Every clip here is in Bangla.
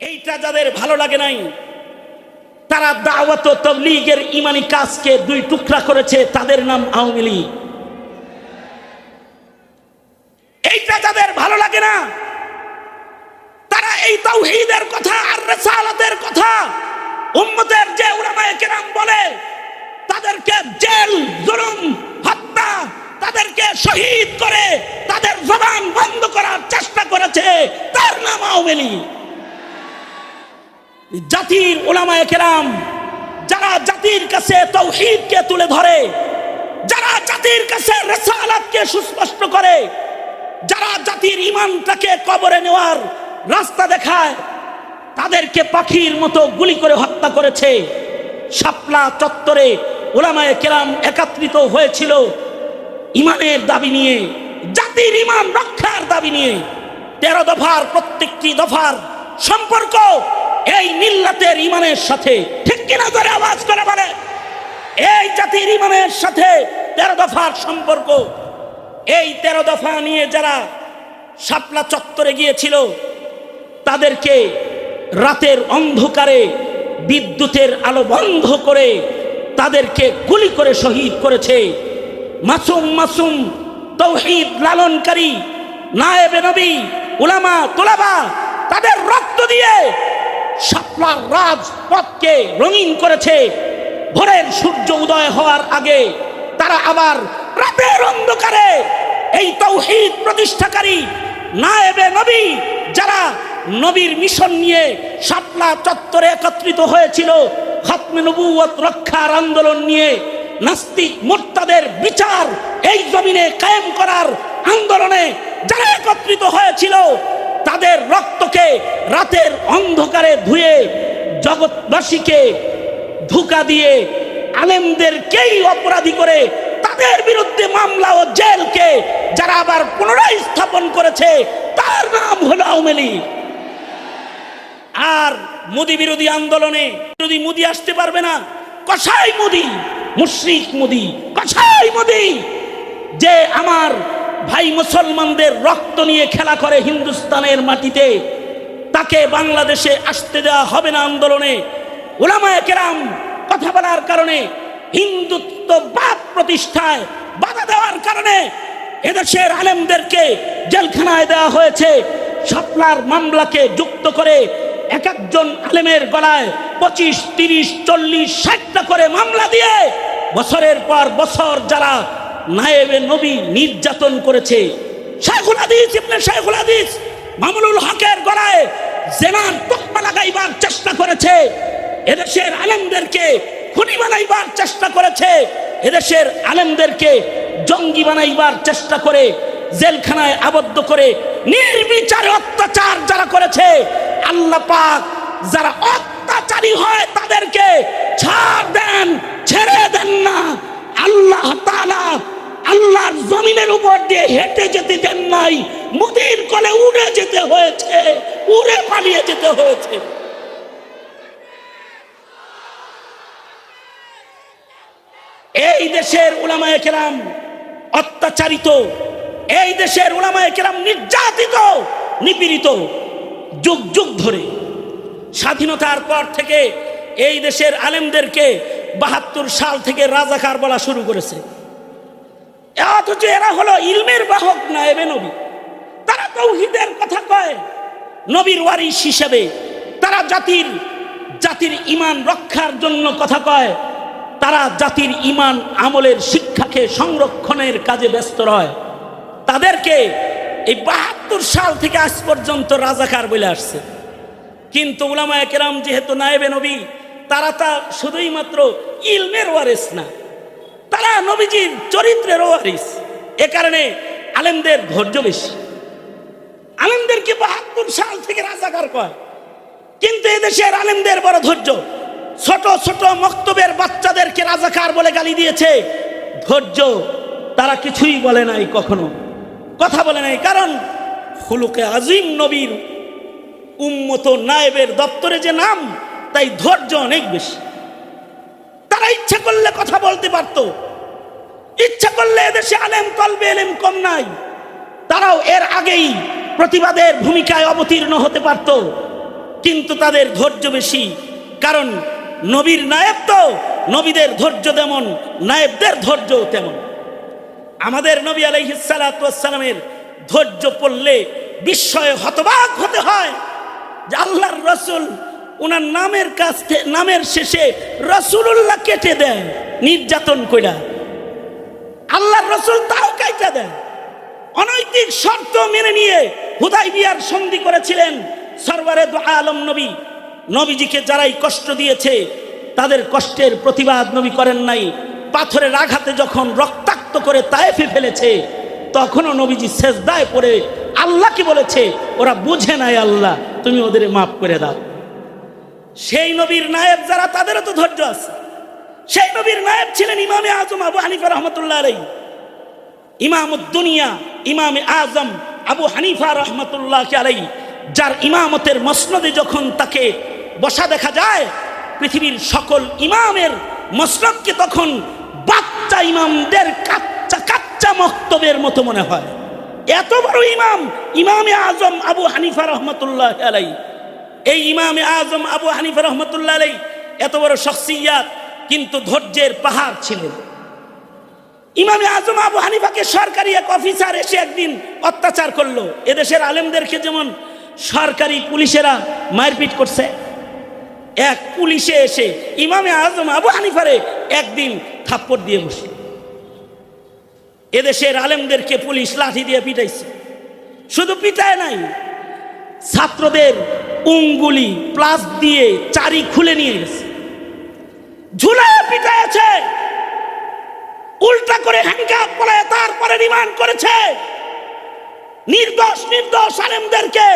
এইটা যাদের ভালো লাগে নাই, তারা দাওয়াত তবলিগের ইমানি কাজকে দুই টুকরা করেছে, তাদের নাম আওয়ামী লীগ। এইটা যাদের ভালো লাগে না, তারা এই তাওহীদের কথা, আর রেসালাতের কথা, উম্মতের যে উলামায়ে কেরাম বলে, তাদেরকে জেল, জুলুম, হত্যা, তাদেরকে শহীদ করে, তাদের জবান বন্ধ করার চেষ্টা করেছে, তার নাম আওয়ামী লীগ। জাতির ওলামায়ে কেরাম, যারা জাতির কাছে তৌহিদকে তুলে ধরে, যারা জাতির কাছে রেসালাতকে সুস্পষ্ট করে, যারা জাতির ইমানটাকে কবরে নেওয়ার রাস্তা দেখায়, তাদেরকে পাখির মতো গুলি করে হত্যা করেছে। শাপলা চত্বরে ওলামায় কেরাম একত্রিত হয়েছিল ইমানের দাবি নিয়ে, জাতির ইমান রক্ষার দাবি নিয়ে। তেরো দফার প্রত্যেকটি দফার সম্পর্ক এই মিল্লাতের ইমানের সাথে, ঠিক কিনা করে আওয়াজ করে বলে, এই জাতির ইমানের সাথে তেরো দফার সম্পর্ক। এই তেরো দফা নিয়ে যারা শাপলা চত্বরে গিয়েছিল, তাদেরকে রাতের অন্ধকারে বিদ্যুতের আলো বন্ধ করে তাদেরকে গুলি করে শহীদ করেছে। মাসুম মাসুম, তৌহিদ লালনকারী, নায়েবে নবী, উলামা, তোলাবা, তাদের রক্ত দিয়ে শাপলার রাজপথকে রঙিন করেছে। ভোরের সূর্য উদয় হওয়ার আগে তারা আবার রাতের অন্ধকারে এই তৌহিদ প্রতিষ্ঠাকারী নায়েবে নবী, যারা নবীর মিশন নিয়ে শাপলা চত্বরে একত্রিত হয়েছিল, খাতমে নবুয়ত রক্ষার আন্দোলন নিয়ে নাস্তিক মোর্তাদের বিচার এই জমিনে কায়েম করার আন্দোলনে যারা একত্রিত হয়েছিল তাদের রক্তকে রাতের অন্ধকারে ধুয়ে জগৎবাসীকে ধোকা দিয়ে আলেমদেরকেই অপরাধী করে তাদের বিরুদ্ধে মামলা ও জেলকে যারা আবার পুনরায় স্থাপন করেছে, তার নাম হলো আওয়ামী আর মোদি বিরোধী আন্দোলনে যদি মোদি আসতে পারবে না কষাই মোদি, মুশ্রিক মোদি কষাই মোদি, যে আমার ভাই মুসলমানদের রক্ত নিয়ে খেলা করে হিন্দুস্তানের মাটিতে, তাকে বাংলাদেশে আসতে দেওয়া হবে না আন্দোলনে। ওলামায়ে কেরাম কথা বলার কারণে, হিন্দুত্ববাদ প্রতিষ্ঠায় বাধা দেওয়ার কারণে এদেশের আলেমদেরকে জেলখানায় দেওয়া হয়েছে। শাপলার মামলাকে যুক্ত করে এক একজন আলেমের গলায় পঁচিশ, তিরিশ, চল্লিশ, ষাটটা করে মামলা দিয়ে বছরের পর বছর যারা নায়েবে নবী নির্যাতন করেছে। শেখুল হাদিস, ইবনে শেখুল হাদিস মামুনুল হকের গলায় জেনার তকমা লাগাইবার চেষ্টা করেছে। এদেশের আলেমদেরকে খুনি বানাইবার চেষ্টা করেছে। এদেশের আলেমদেরকে জঙ্গি বানাইবার চেষ্টা করে, জেলখানায় আবদ্ধ করে নির্বিচারে অত্যাচার যারা করেছে, আল্লাহ পাক যারা অত্যাচারী হয় তাদেরকে ছাড় দেন, ছেড়ে দেন না। আল্লাহ তাআলা আল্লাহর জমিনের উপর দিয়ে হেঁটে যেতে দেন নাই। মুদির কোলে উড়ে যেতে হয়েছে, উড়ে পালিয়ে যেতে হয়েছে। এই দেশের উলামায়ে কেরাম অত্যাচারিত, এই দেশের উলামায়ে কেরাম নির্যাতিত, নিপীড়িত, যুগ যুগ ধরে। স্বাধীনতার পর থেকে এই দেশের আলেমদেরকে বাহাত্তর সাল থেকে রাজাকার বলা শুরু করেছে। অথচ এরা হলো ইলমের বাহক না এবে নবী। তারা তৌহিদের কথা কয়, নবীর ওয়ারিস হিসেবে। তারা জাতির জাতির ইমান রক্ষার জন্য কথা কয়। তারা জাতির ইমান আমলের শিক্ষাকে সংরক্ষণের কাজে ব্যস্ত রয়। তাদেরকে এই বাহাত্তর সাল থেকে আজ পর্যন্ত রাজাকার বলে আসছে। কিন্তু উলামায়ে কেরাম যেহেতু নায়েবে নবী, তারা তা শুধুই মাত্র ইলমের ওয়ারেস না। তারা নবীজির চরিত্রের ওয়ারিস। এ কারণে আলেমদের ধৈর্য বেশি। আলেমদেরকে বাহাত্তর সাল থেকে রাজাকার কয়? কিন্তু এদেশের আলেমদের বড় ধৈর্য। ছোট ছোট মক্তবের বাচ্চাদেরকে রাজাকার বলে গালি দিয়েছে। ধৈর্য তারা কিছুই বলে নাই কখনো। কথা বলে নাই, কারণ হুলুকে আজিম নবীর উম্মত নায়েবের দপ্তরে যে নাম, তাই ধৈর্য অনেক বেশি। তারা ইচ্ছা করলে কথা বলতে পারত। ইচ্ছা করলে এদেশে আলেম, কলবে এলেম কম নাই। তারাও এর আগেই প্রতিবাদের ভূমিকায় অবতীর্ণ হতে পারত। কিন্তু তাদের ধৈর্য বেশি, কারণ নবীর নায়েব তো, নবীদের ধৈর্য তেমন, নায়েবদের ধৈর্য তেমন। আমাদের নবী আলাইহিসালামের ধৈর্য পড়লে বিস্ময়ে হতবাক হতে হয় যে আল্লাহর রসুল ওনার নামের কাছ নামের শেষে রসুল্লাহ কেটে দেয়, নির্যাতন কইরা। আল্লাহর রসুল তাও কাইটা দেয় অনৈতিক শর্ত মেনে নিয়ে হুদাই বিয়ার সন্ধি করেছিলেন সরবারে আলম নবী। নবীজিকে যারাই কষ্ট দিয়েছে, তাদের কষ্টের প্রতিবাদ নবী করেন নাই। পাথরের আঘাতে যখন রক্তাক্ত করে তায়েফে ফেলেছে, তখনও নবীজি শেষদায় পড়ে আল্লাহকে বলেছে, ওরা বুঝে নাই আল্লাহ, তুমি ওদের মাফ করে দাও। সেই নবীর নায়েব যারা, তাদেরও তো ধৈর্য আছে। সেই নবীর নায়েব ছিলেন ইমামে আজম আবু হানিফা রহমতুল্লাহ আলাই ইমাম দুনিয়া ইমামে আজম আবু হানিফা রহমতুল্লাহ আলাই যার ইমামতের মসনদে যখন তাকে বসা দেখা যায়, পৃথিবীর সকল ইমামের মসনদকে তখন বাচ্চা ইমামদের কাচ্চা কাচ্চা মক্তবের মতো মনে হয়। এত বড় ইমাম ইমামে আজম আবু হানিফা রহমতুল্লাহ আলাই এই ইমামে আজম আবু হানিফা রহমতুল্লাহ আলাই এত বড় শখসিয়াত কিন্তু ধৈর্যের পাহাড় ছিলেন ইমামে আজম আবু হানিফাকে সরকারি এক অফিসার এসে একদিন অত্যাচার করল। এদেশের আলেমদেরকে যেমন সরকারি পুলিশেরা মারপিট করছে, এক পুলিশে এসে ইমামে আজম আবু হানিফারে একদিন থাপ্পড় দিয়ে বসল এদেশের আলেমদেরকে পুলিশ লাঠি দিয়ে পিটাইছে। শুধু পিটায় নাই, ছাত্রদের উঙ্গুলি, প্লাস দিয়ে চারি খুলে নিয়ে গেছে। ঝুলায় পিটাইছে উল্টা করে হ্যান্ডকাপ পরে তারপরে রিমান্ড করেছে। নির্দোষ নির্দোষ আলেমদেরকে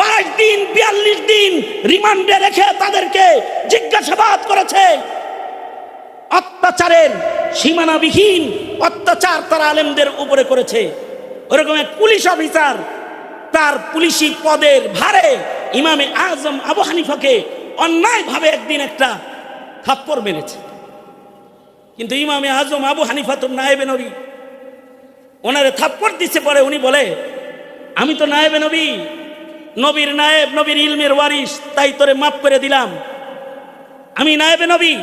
বাইশ দিন, বিয়াল্লিশ দিন রিমান্ডে রেখে তাদেরকে জিজ্ঞাসাবাদ করেছে। অত্যাচারের সীমানাবিহীন অত্যাচার তারা আলেমদের উপরে করেছে। ওরকম এক পুলিশ অফিসার তার পুলিশি পদের ভারে ইমামে আজম আবু হানিফাকে অন্যায়ভাবে একদিন একটা থাপ্পড় মেরেছে। কিন্তু ইমামে আজম আবু হানিফা তো নায়েবে নবী। ওনারে থাপ্পড় দিচ্ছে পরে উনি বলে, আমি তো নায়েবে নবী। নবীর নায়েব, নবীর ইলমের ওয়ারিস তাই তোরে মাফ করে দিলাম। আমি নায়েবে নবী।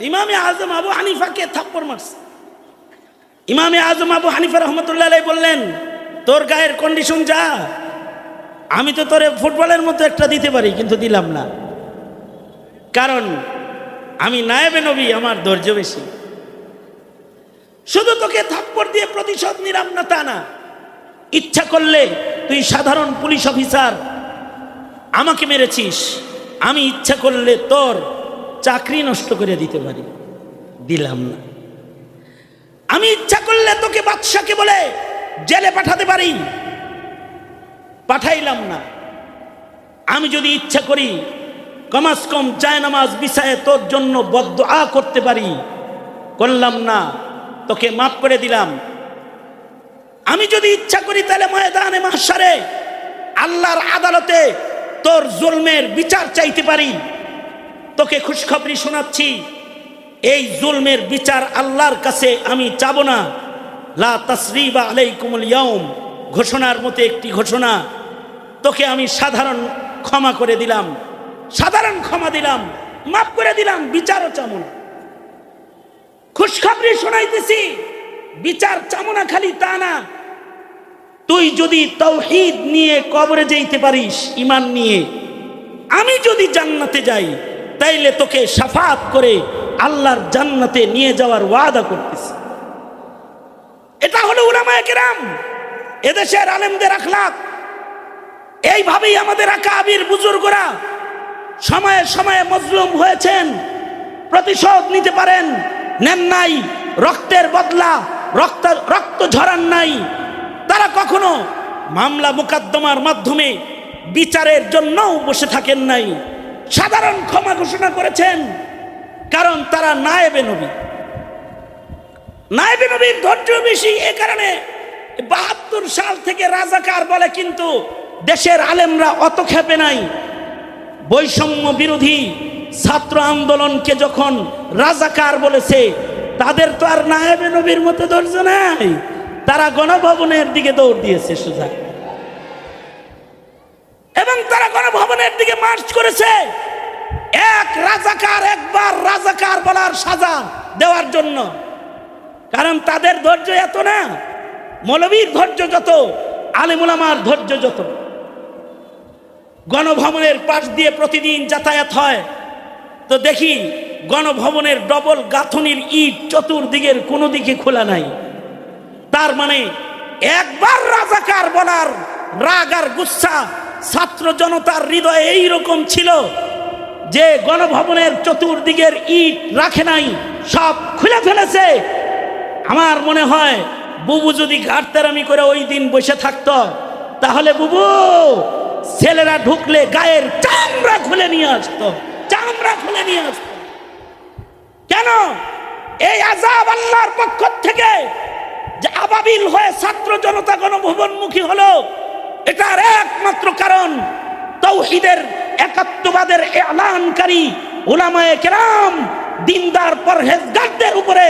ইমামে আজম আবু হানিফাকে থাপ্পড় মারছে। ইমামে আজম আবু হানিফা রহমতুল্লাহ বললেন, তোর গায়ের কন্ডিশন যা। আমি তো তোরে ফুটবলের মতো একটা দিতে পারি, কিন্তু দিলাম না। কারণ আমি নায়েবে নবী, আমার ধৈর্য বেশি। শুধু তোকে থাপ্পড় দিয়ে প্রতিশোধ নিলাম না তা না। ইচ্ছা করলে তুই সাধারণ পুলিশ অফিসার, আমাকে মেরেছিস। আমি ইচ্ছা করলে তোর চাকরি নষ্ট করে দিতে পারি। দিলাম না। আমি ইচ্ছা করলে তোকে বাদশাকে বলে জেলে পাঠাতে পারি। পাঠাইলাম না। আমি যদি ইচ্ছা করি কমাস কম চায় নামাজ বিষয়ে তোর জন্য বদ্ধ আ করতে পারি। করলাম না, তোকে মাফ করে দিলাম। আমি যদি ইচ্ছা করি তাহলে ময়দানে মাসারে আল্লাহর আদালতে তোর জুলমের বিচার চাইতে পারি। তোকে খুশখবরি শোনাচ্ছি, এই জুলমের বিচার আল্লাহর কাছে আমি চাবো না। লা তসরিবা আলাইকুমুল ইয়াউম, ঘোষণার মতো একটি ঘোষণা। তোকে আমি সাধারণ ক্ষমা করে দিলাম। সাধারণ ক্ষমা দিলাম, মাফ করে দিলাম বিচারও চামো না খুশখবরি শোনাইতেছি, বিচার চামো না খালি তা না। তুই যদি তৌহিদ নিয়ে কবরে যেতে পারিস ইমান নিয়ে, আমি যদি জান্নাতে যাই, তাইলে তোকে সাফাত করে আল্লাহর জান্নাতে নিয়ে যাওয়ার ওয়াদা করতেছি। এটা হলো উলামায়ে কেরাম, এদেশের আলেমদের আখলাক। এইভাবেই আমাদের আকাবির বুজুর্গরা সময়ে সময়ে মজলুম হয়েছেন, প্রতিশোধ নিতে পারেন, নেন নাই, রক্তের বদলা, রক্ত রক্ত ঝরান নাই। তারা কখনো মামলা মোকদ্দমার মাধ্যমে বিচারের জন্যও বসে থাকেন নাই। সাধারণ ক্ষমা ঘোষণা করেছেন, কারণ তারা নায়েবে নবী। নায়েবে নবীর ধৈর্য বেশি, এ কারণে বাহাত্তর সাল থেকে রাজাকার বলে কিন্তু দেশের আলেমরা অত খেপে নাই। বৈষম্য বিরোধী ছাত্র আন্দোলনকে যখন রাজাকার বলেছে, তাদের তো আর নায়েবে নবীর মতো ধৈর্য নাই। তারা গণভবনের দিকে দৌড় দিয়েছে সোজা। এবং তারা গণভবনের দিকে মার্চ করেছে। এক রাজাকার একবার রাজাকার বলার সাজা দেওয়ার জন্য। কারণ তাদের ধৈর্য এত না। মৌলবীর ধৈর্য যত, আলিমুলামার ধৈর্য যত। গণভবনের পাশ দিয়ে প্রতিদিন যাতায়াত হয়। তো দেখি, গণভবনের ডবল গাঁথনির ইট চতুর্দিকের কোনো দিকে খোলা নাই। তার মানে একবার রাজাকার বলার রাগ আর গুচ্ছা ছাত্র জনতার হৃদয়ে এই রকম ছিল যে গণভবনের চতুর্দিকের ইট রাখে নাই, সব খুলে ফেলেছে। আমার মনে হয়, বুবু যদি ঘাটতারামি করে ওই দিন বসে থাকত, তাহলে বুবু ছেলেরা ঢুকলে গায়ের চামড়া খুলে নিয়ে আসতো, চামড়া খুলে নিয়ে আসতো। কেন? এই আজাব আল্লাহর পক্ষ থেকে যে আবাবিল হয়ে ছাত্র জনতা গণভবনমুখী হলো, এটার একমাত্র কারণ তৌহিদের একাত্মবাদের এলানকারী ওলামায়ে কেরাম, দিনদার পরহেজগারদের উপরে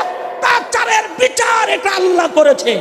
অত্যাচারের বিচার এটা আল্লাহ করেছে।